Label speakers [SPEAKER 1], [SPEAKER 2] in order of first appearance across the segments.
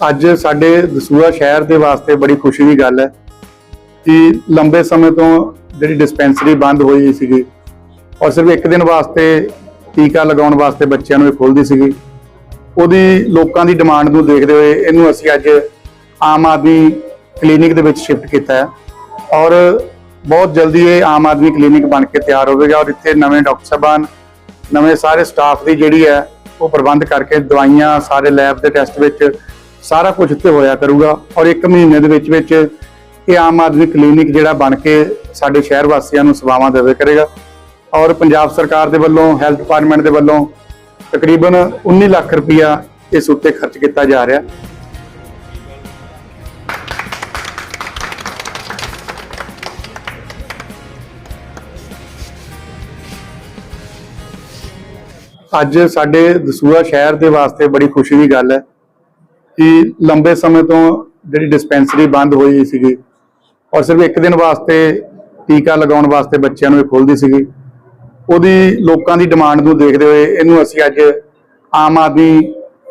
[SPEAKER 1] ਅੱਜ ਸਾਡੇ ਦਸੂਹਾ ਸ਼ਹਿਰ ਦੇ ਵਾਸਤੇ ਬੜੀ ਖੁਸ਼ੀ ਦੀ ਗੱਲ ਹੈ ਕਿ ਲੰਬੇ ਸਮੇਂ ਤੋਂ ਜਿਹੜੀ ਡਿਸਪੈਂਸਰੀ ਬੰਦ ਹੋਈ ਸੀਗੀ ਔਰ ਸਿਰਫ ਇੱਕ ਦਿਨ ਵਾਸਤੇ ਟੀਕਾ ਲਗਾਉਣ ਵਾਸਤੇ ਬੱਚਿਆਂ ਨੂੰ ਇਹ ਖੋਲਦੀ ਸੀਗੀ, ਉਹਦੀ ਲੋਕਾਂ ਦੀ ਡਿਮਾਂਡ ਨੂੰ ਦੇਖਦੇ ਹੋਏ ਇਹਨੂੰ ਅਸੀਂ ਅੱਜ ਆਮ ਆਦਮੀ ਕਲੀਨਿਕ ਦੇ ਵਿੱਚ ਸ਼ਿਫਟ ਕੀਤਾ ਹੈ ਔਰ ਬਹੁਤ ਜਲਦੀ ਇਹ ਆਮ ਆਦਮੀ ਕਲੀਨਿਕ ਬਣ ਕੇ ਤਿਆਰ ਹੋਵੇਗਾ ਔਰ ਇੱਥੇ ਨਵੇਂ ਡਾਕਟਰ ਸਾਹਿਬਾਨ, ਨਵੇਂ ਸਾਰੇ ਸਟਾਫ ਦੀ ਜਿਹੜੀ ਹੈ ਉਹ ਪ੍ਰਬੰਧ ਕਰਕੇ ਦਵਾਈਆਂ ਸਾਰੇ ਲੈਬ ਦੇ ਟੈਸਟ ਵਿੱਚ ਸਾਰਾ ਕੁਝ ਇੱਥੇ ਹੋਇਆ ਕਰੂਗਾ ਔਰ ਇੱਕ ਮਹੀਨੇ ਦੇ ਵਿੱਚ ਵਿੱਚ ਇਹ ਆਮ ਆਦਮੀ ਕਲੀਨਿਕ ਜਿਹੜਾ ਬਣ ਕੇ ਸਾਡੇ ਸ਼ਹਿਰ ਵਾਸੀਆਂ ਨੂੰ ਸੇਵਾਵਾਂ ਦੇਵੇ ਕਰੇਗਾ। ਔਰ ਪੰਜਾਬ ਸਰਕਾਰ ਦੇ ਵੱਲੋਂ, ਹੈਲਥ ਡਿਪਾਰਟਮੈਂਟ ਦੇ ਵੱਲੋਂ ਤਕਰੀਬਨ 19 ਲੱਖ ਰੁਪਇਆ ਇਸ ਉੱਤੇ ਖਰਚ ਕੀਤਾ ਜਾ ਰਿਹਾ। ਅੱਜ ਸਾਡੇ ਦਸੂਹਾ ਸ਼ਹਿਰ ਦੇ ਵਾਸਤੇ ਬੜੀ ਖੁਸ਼ੀ ਦੀ ਗੱਲ ਹੈ। ਕਿ ਲੰਬੇ ਸਮੇਂ ਤੋਂ ਜਿਹੜੀ ਡਿਸਪੈਂਸਰੀ ਬੰਦ ਹੋਈ ਸੀਗੀ ਔਰ ਸਿਰਫ ਇੱਕ ਦਿਨ ਵਾਸਤੇ ਟੀਕਾ ਲਗਾਉਣ ਵਾਸਤੇ ਬੱਚਿਆਂ ਨੂੰ ਇਹ ਖੋਲਦੀ ਸੀਗੀ, ਉਹਦੀ ਲੋਕਾਂ ਦੀ ਡਿਮਾਂਡ ਨੂੰ ਦੇਖਦੇ ਹੋਏ ਇਹਨੂੰ ਅਸੀਂ ਅੱਜ ਆਮ ਆਦਮੀ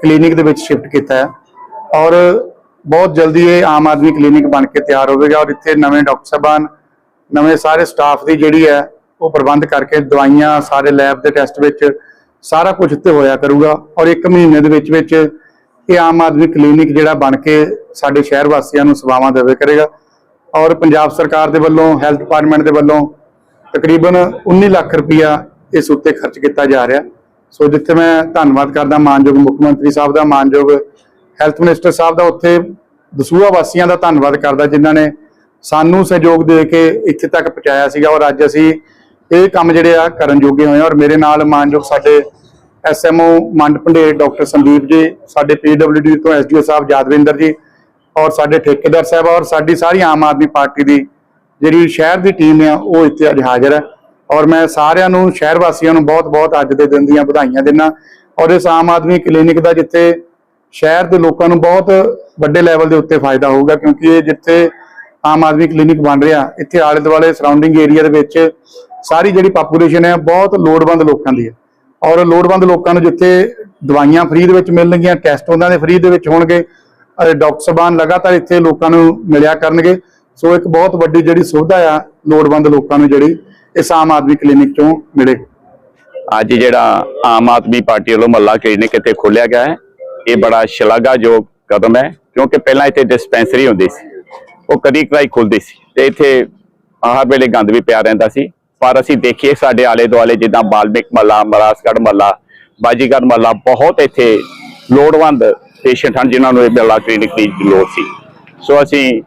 [SPEAKER 1] ਕਲੀਨਿਕ ਦੇ ਵਿੱਚ ਸ਼ਿਫਟ ਕੀਤਾ ਹੈ ਔਰ ਬਹੁਤ ਜਲਦੀ ਇਹ ਆਮ ਆਦਮੀ ਕਲੀਨਿਕ ਬਣ ਕੇ ਤਿਆਰ ਹੋਵੇਗਾ ਔਰ ਇੱਥੇ ਨਵੇਂ ਡਾਕਟਰ ਸਾਹਿਬਾਨ, ਨਵੇਂ ਸਾਰੇ ਸਟਾਫ ਦੀ ਜਿਹੜੀ ਹੈ ਉਹ ਪ੍ਰਬੰਧ ਕਰਕੇ ਦਵਾਈਆਂ, ਸਾਰੇ ਲੈਬ ਦੇ ਟੈਸਟ ਵਿੱਚ ਸਾਰਾ ਕੁਝ ਇੱਥੇ ਹੋਇਆ ਕਰੂਗਾ ਔਰ ਇੱਕ ਮਹੀਨੇ ਦੇ ਵਿੱਚ ਵਿੱਚ ਇਹ ਆਮ ਆਦਮੀ ਕਲੀਨਿਕ ਜਿਹੜਾ ਬਣ ਕੇ ਸਾਡੇ ਸ਼ਹਿਰ ਵਾਸੀਆਂ ਨੂੰ ਸੇਵਾਵਾਂ ਦੇਵੇ ਕਰੇਗਾ। ਔਰ ਪੰਜਾਬ ਸਰਕਾਰ ਦੇ ਵੱਲੋਂ, ਹੈਲਥ ਡਿਪਾਰਟਮੈਂਟ ਦੇ ਵੱਲੋਂ ਤਕਰੀਬਨ 19 ਲੱਖ ਰੁਪਇਆ ਇਸ ਉੱਤੇ ਖਰਚ ਕੀਤਾ ਜਾ ਰਿਹਾ। ਸੋ ਜਿੱਥੇ ਮੈਂ ਧੰਨਵਾਦ ਕਰਦਾ ਮਾਨਯੋਗ ਮੁੱਖ ਮੰਤਰੀ ਸਾਹਿਬ ਦਾ, ਮਾਨਯੋਗ ਹੈਲਥ ਮਿਨਿਸਟਰ ਸਾਹਿਬ ਦਾ, ਉੱਥੇ ਦਸੂਹਾ ਵਾਸੀਆਂ ਦਾ ਧੰਨਵਾਦ ਕਰਦਾ ਜਿਨ੍ਹਾਂ ਨੇ ਸਾਨੂੰ ਸਹਿਯੋਗ ਦੇ ਕੇ ਇੱਥੇ ਤੱਕ ਪਹੁੰਚਾਇਆ ਸੀਗਾ। ਔਰ ਅੱਜ ਅਸੀਂ ਇਹ ਕੰਮ ਜਿਹੜੇ ਆ ਕਰਨ ਜੋਗੇ ਹੋਏ ਆ ਔਰ ਮੇਰੇ ਨਾਲ ਮਾਨਯੋਗ ਸਾਡੇ ਐਸਐਮਓ ਮੰਡ ਭੰਡੇਰ ਡਾਕਟਰ ਸੰਦੀਪ ਜੀ ਸਾਡੇ ਪੀਡਬਲਯੂਡੀ ਤੋਂ ਐਸਡੀਓ ਸਾਹਿਬ ਯਾਦਵਿੰਦਰ ਜੀ, ਔਰ ਸਾਡੇ ਠੇਕੇਦਾਰ ਸਾਹਿਬ, ਔਰ ਸਾਡੀ ਸਾਰੀ ਆਮ ਆਦਮੀ ਪਾਰਟੀ ਦੀ ਜਿਹੜੀ ਸ਼ਹਿਰ ਦੀ ਟੀਮ ਆ, ਉਹ ਇੱਥੇ ਅੱਜ ਹਾਜ਼ਰ ਹੈ। ਔਰ ਮੈਂ ਸਾਰਿਆਂ ਨੂੰ, ਸ਼ਹਿਰ ਵਾਸੀਆਂ ਨੂੰ ਬਹੁਤ-ਬਹੁਤ ਅੱਜ ਦੇ ਦਿਨ ਦੀਆਂ ਵਧਾਈਆਂ ਦਿੰਦਾ ਔਰ ਇਸ ਆਮ ਆਦਮੀ ਕਲੀਨਿਕ ਦਾ ਜਿੱਥੇ ਸ਼ਹਿਰ ਦੇ ਲੋਕਾਂ ਨੂੰ ਬਹੁਤ ਵੱਡੇ ਲੈਵਲ ਦੇ ਉੱਤੇ ਫਾਇਦਾ ਹੋਊਗਾ, ਕਿਉਂਕਿ ਇਹ ਜਿੱਥੇ ਆਮ ਆਦਮੀ ਕਲੀਨਿਕ ਬਣ ਰਿਹਾ, ਇੱਥੇ ਆਲੇ ਦੁਆਲੇ ਸਰਾਊਂਡਿੰਗ ਏਰੀਆ ਦੇ ਵਿੱਚ ਸਾਰੀ ਜਿਹੜੀ ਪਾਪੂਲੇਸ਼ਨ ਹੈ, ਬਹੁਤ ਲੋੜਵੰਦ ਲੋਕਾਂ ਦੀ ਹੈ। ਔਰ ਲੋੜਵੰਦ ਲੋਕਾਂ ਨੂੰ ਜਿੱਥੇ ਦਵਾਈਆਂ ਫ੍ਰੀ ਦੇ ਵਿੱਚ ਮਿਲਣਗੀਆਂ, ਟੈਸਟ ਉਹਨਾਂ ਦੇ ਫ੍ਰੀ ਦੇ ਵਿੱਚ ਹੋਣਗੇ ਅਤੇ ਡਾਕਟਰ ਸਾਹਿਬਾਨ ਲਗਾਤਾਰ ਇੱਥੇ ਲੋਕਾਂ ਨੂੰ ਮਿਲਿਆ ਕਰਨਗੇ। ਸੋ ਇੱਕ ਬਹੁਤ ਵੱਡੀ ਜਿਹੜੀ ਸੁਵਿਧਾ ਆ ਲੋੜਵੰਦ ਲੋਕਾਂ ਨੂੰ ਜਿਹੜੀ ਇਸ ਆਮ ਆਦਮੀ ਕਲੀਨਿਕ ਚੋਂ ਮਿਲੇ।
[SPEAKER 2] ਅੱਜ ਜਿਹੜਾ ਆਮ ਆਦਮੀ ਪਾਰਟੀ ਵੱਲੋਂ ਮੱਲਾ ਕਲੀਨਿਕ ਇੱਥੇ ਖੋਲਿਆ ਗਿਆ ਹੈ, ਇਹ ਬੜਾ ਸ਼ਲਾਘਾਯੋਗ ਕਦਮ ਹੈ, ਕਿਉਂਕਿ ਪਹਿਲਾਂ ਇੱਥੇ ਡਿਸਪੈਂਸਰੀ ਹੁੰਦੀ ਸੀ, ਉਹ ਕਦੀ ਕਦਾਈ ਖੁੱਲਦੀ ਸੀ ਤੇ ਇੱਥੇ ਹਰ ਵੇਲੇ ਗੰਦ ਵੀ ਪਿਆ ਰਹਿੰਦਾ ਸੀ। ਪਰ ਅਸੀਂ ਦੇਖੀਏ ਸਾਡੇ ਆਲੇ ਦੁਆਲੇ ਜਿੱਦਾਂ ਬਾਲਮਿਕ ਮੱਲਾ ਮਰਾਸਗੜ ਮੱਲਾ, ਬਾਜੀਗਰ ਮੱਲਾ, ਬਹੁਤ ਇੱਥੇ ਲੋੜਵੰਦ ਪੇਸ਼ੈਂਟ ਹਨ ਜਿਨ੍ਹਾਂ ਨੂੰ ਇਹ ਮੱਲਾ ਕਲੀਨਿਕ ਦੀ ਲੋੜ ਸੀ। ਸੋ ਅਸੀਂ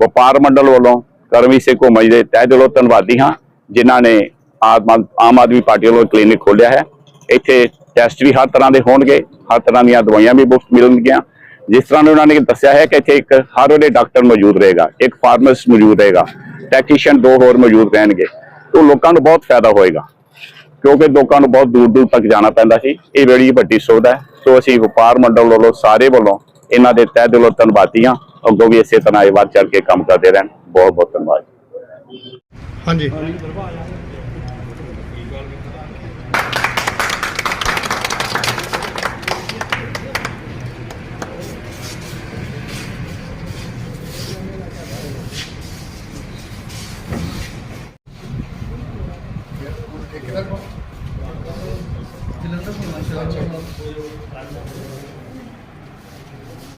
[SPEAKER 2] ਵਪਾਰ ਮੰਡਲ ਵੱਲੋਂ ਕਰਮੀ ਸੇ ਘੁੰਮਜ ਦੇ ਤਹਿ ਦਿਲੋਂ ਧੰਨਵਾਦੀ ਹਾਂ, ਜਿਨ੍ਹਾਂ ਨੇ ਆਮ ਆਮ ਆਦਮੀ ਪਾਰਟੀ ਵੱਲੋਂ ਕਲੀਨਿਕ ਖੋਲ੍ਹਿਆ ਹੈ। ਇੱਥੇ ਟੈਸਟ ਵੀ ਹਰ ਤਰ੍ਹਾਂ ਦੇ ਹੋਣਗੇ, ਹਰ ਤਰ੍ਹਾਂ ਦੀਆਂ ਦਵਾਈਆਂ ਵੀ ਮੁਫਤ ਮਿਲਣਗੀਆਂ। ਜਿਸ ਤਰ੍ਹਾਂ ਉਹਨਾਂ ਨੇ ਦੱਸਿਆ ਹੈ ਕਿ ਇੱਥੇ ਇੱਕ ਹਰ ਵੇਲੇ ਡਾਕਟਰ ਮੌਜੂਦ ਰਹੇਗਾ, ਇੱਕ ਫਾਰਮਾਸਿਸਟ ਮੌਜੂਦ ਰਹੇਗਾ ਟੈਕਨੀਸ਼ੀਅਨ ਦੋ ਹੋਰ ਮੌਜੂਦ ਰਹਿਣਗੇ। ਉਹ ਲੋਕਾਂ ਨੂੰ ਬਹੁਤ ਫਾਇਦਾ ਹੋਏਗਾ। ਕਿਉਂਕਿ ਲੋਕਾਂ ਨੂੰ ਬਹੁਤ ਦੂਰ ਦੂਰ ਤੱਕ ਜਾਣਾ ਪੈਂਦਾ ਸੀ। ਇਹ ਬੜੀ ਵੱਡੀ ਸੁਵਿਧਾ ਹੈ। ਸੋ ਅਸੀਂ ਵਪਾਰ ਮੰਡਲ ਵੱਲੋਂ ਸਾਰੇ ਵੱਲੋਂ ਇਹਨਾਂ ਦੇ ਤਹਿ ਦਿਲੋਂ ਧੰਨਵਾਦੀ ਹਾਂ ਅੱਗੋਂ ਵੀ ਇਸੇ ਤਰ੍ਹਾਂ ਇਹ ਵੱਧ ਚੱਲ ਕੇ ਕੰਮ ਕਰਦੇ ਰਹਿਣ। ਬਹੁਤ ਬਹੁਤ ਧੰਨਵਾਦ।
[SPEAKER 3] ਹਾਂਜੀ। ఎక్కడ